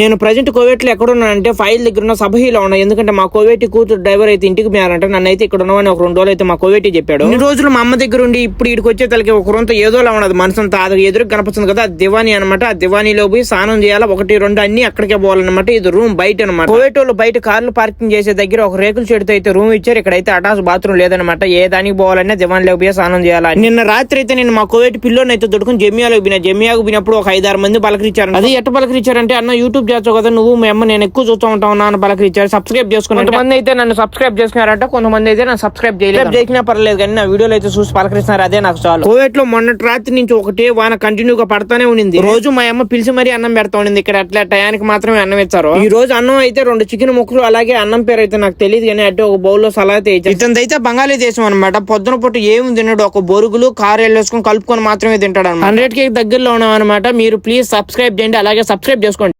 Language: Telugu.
నేను ప్రజెంట్ కోవేట్లో ఎక్కడున్నానంటే ఫైల్ దగ్గర ఉన్న సభహీలో ఉన్నా. ఎందుకంటే మా కోవేటి కూతురు డ్రైవర్ అయితే ఇంటికి మేరంట నన్ను అయితే ఇక్కడ ఉన్నామని ఒక రెండు రోజులు అయితే మా కోవేటి చెప్పాడు. ఈ రోజులు మా అమ్మ దగ్గర ఉండి ఇప్పుడు ఇక్కడికి వచ్చే తలకి ఒక రొంత ఏదోలా ఉన్నది. మనసంతా అది ఎదురు కనపడుతుంది కదా. అది దివాని అనమాట ఆ దివానీలో పోయి స్నానం చేయాలి? ఒకటి రెండు అన్ని అక్కడికే పోవాలన్నమాట. ఇది రూమ్ బయట అనమాట కోవేట్ బయట కార్లు పార్కింగ్ చేసే దగ్గర ఒక రేకుల చెడుతో అయితే రూమ్ ఇచ్చారు. ఇక్కడైతే అటాచ్ బాత్రూమ్ లేదనమాట ఏ దానికి పోవాలన్నా దివాన్లోకి పోయి స్నానం చేయాలి నిన్న రాత్రి అయితే నేను మా కోవేటి పిల్లోని అయితే దొడుకుని జమ్యాలో పోయినా. జమ్యాకు పోయినప్పుడు ఒక ఐదారు మంది పలకరించారు. అది ఎట్ట పలకరించారంటే అన్న యూట్యూబ్ చేస్తావు కదా నువ్వు మీ అమ్మ నేను ఎక్కువ చూస్తూ ఉంటావు నాన్న పలకరించారు సబ్స్క్రైబ్ చేసుకుని కొంతమంది అయితే నన్ను సబ్స్క్రైబ్ చేసుకున్నారంట కొంతమంది అయితే నన్ను సబ్స్క్రైబ్ చేయలేదు చేసినా పర్లేదు కానీ నా వీడియోలు అయితే చూసి పలకరిస్తున్నారు అదే నాకు చాలు. కోవేట్లో మొన్నటి రాత్రి నుంచి ఒకటే వాన కంటిన్యూగా పడతానే ఉండింది. రోజు మా అమ్మ పిలిచి మరీ అన్నం పెడతా ఉండింది. ఇక్కడ అట్లా టయానికి మాత్రమే అన్నం ఇచ్చారు. ఈ రోజు అన్నం అయితే రెండు చికెన్ ముక్కలు అలాగే అన్నం పేరు అయితే నాకు తెలియదు కానీ అంటే ఒక బౌల్లో సలా అయితే బంగాళీ దేశం అనమాట పొద్దున పూట ఏమి తిన్నాడు ఒక బొరుగులు కారేళ్ళు వేసుకొని కలుపుకొని మాత్రమే తింటాడు హండ్రెడ్కి దగ్గరలో ఉన్నాం అనమాట మీరు ప్లీజ్ సబ్స్క్రైబ్ చేయండి అలాగే సబ్స్క్రైబ్ చేసుకోండి.